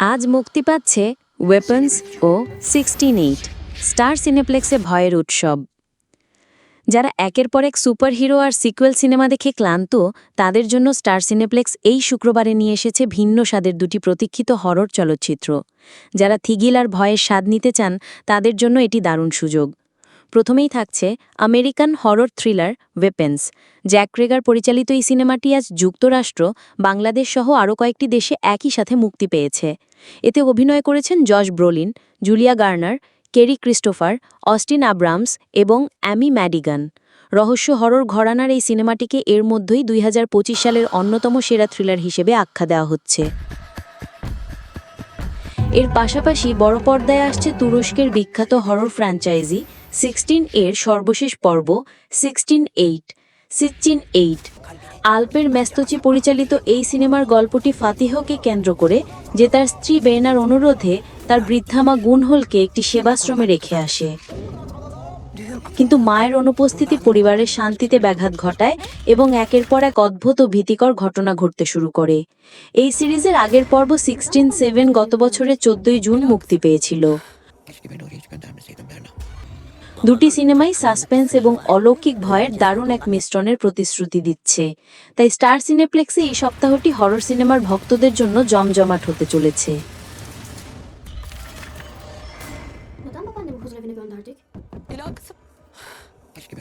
আজ মুক্তি পাচ্ছে ওয়েপন্স ও সিক্সটিন এইট স্টার সিনেপ্লেক্সে ভয়ের উৎসব। যারা একের পর এক সুপার হিরো আর সিকুয়েল সিনেমা দেখে ক্লান্ত, তাদের জন্য স্টার সিনেপ্লেক্স এই শুক্রবারে নিয়ে এসেছে ভিন্ন স্বাদের দুটি প্রতীক্ষিত হরর চলচ্চিত্র। যারা থিগিল আর ভয়ের স্বাদ নিতে চান, তাদের জন্য এটি দারুণ সুযোগ। প্রথমেই থাকছে American horror thriller weapons. Zach Cregger পরিচালিত এই সিনেমাটি আজ যুক্তরাষ্ট্র, বাংলাদেশ সহ আরও কয়েকটি দেশে একই সাথে মুক্তি পেয়েছে। এতে অভিনয় করেছেন Josh Brolin, Julia Garner, Cary Christopher, Austin Abrams এবং অ্যামি ম্যাডিগান। রহস্য হরর ঘরানার এই সিনেমাটিকে এর মধ্যেই দুই হাজার পঁচিশ সালের অন্যতম সেরা থ্রিলার হিসেবে আখ্যা দেওয়া হচ্ছে। এর পাশাপাশি বড় পর্দায় আসছে তুরস্কের বিখ্যাত হরর ফ্র্যাঞ্চাইজি সিক্সটিন এর সর্বশেষ পর্ব, sixteen eight sixteen eight. Alper Mestci পরিচালিত এই সিনেমার গল্পটি ফাতিহকে কেন্দ্র করে, যে তার স্ত্রী বেনার অনুরোধে তার বৃদ্ধামা গুনহলকে একটি সেবাশ্রমে রেখে আসে। কিন্তু মায়ের অনুপস্থিতি পরিবারের শান্তিতে ব্যাঘাত ঘটায় এবং একের পর এক অদ্ভুত ও ভীতিকর ঘটনা ঘটতে শুরু করে। এই সিরিজের আগের পর্ব সিক্সটিন সেভেন গত বছরের চোদ্দই জুন মুক্তি পেয়েছিল। দুটি সিনেমাই সাসপেন্স এবং অলৌকিক ভয়ের দারুণ এক মিশ্রণের প্রতিশ্রুতি দিচ্ছে তাই স্টার সিনেপ্লেক্সে এই সপ্তাহটি হরর সিনেমার ভক্তদের জন্য জমজমাট হতে চলেছে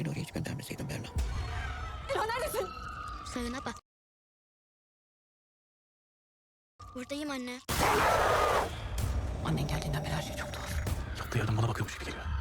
nur, ich bin da, Mr. Mörner. Dilan neredesin? Sayına bak. Buradayım anne. Annen geldiğinden beri her şey çok tuhaf. Yattığı yerden bana bakıyormuş gibi geliyor.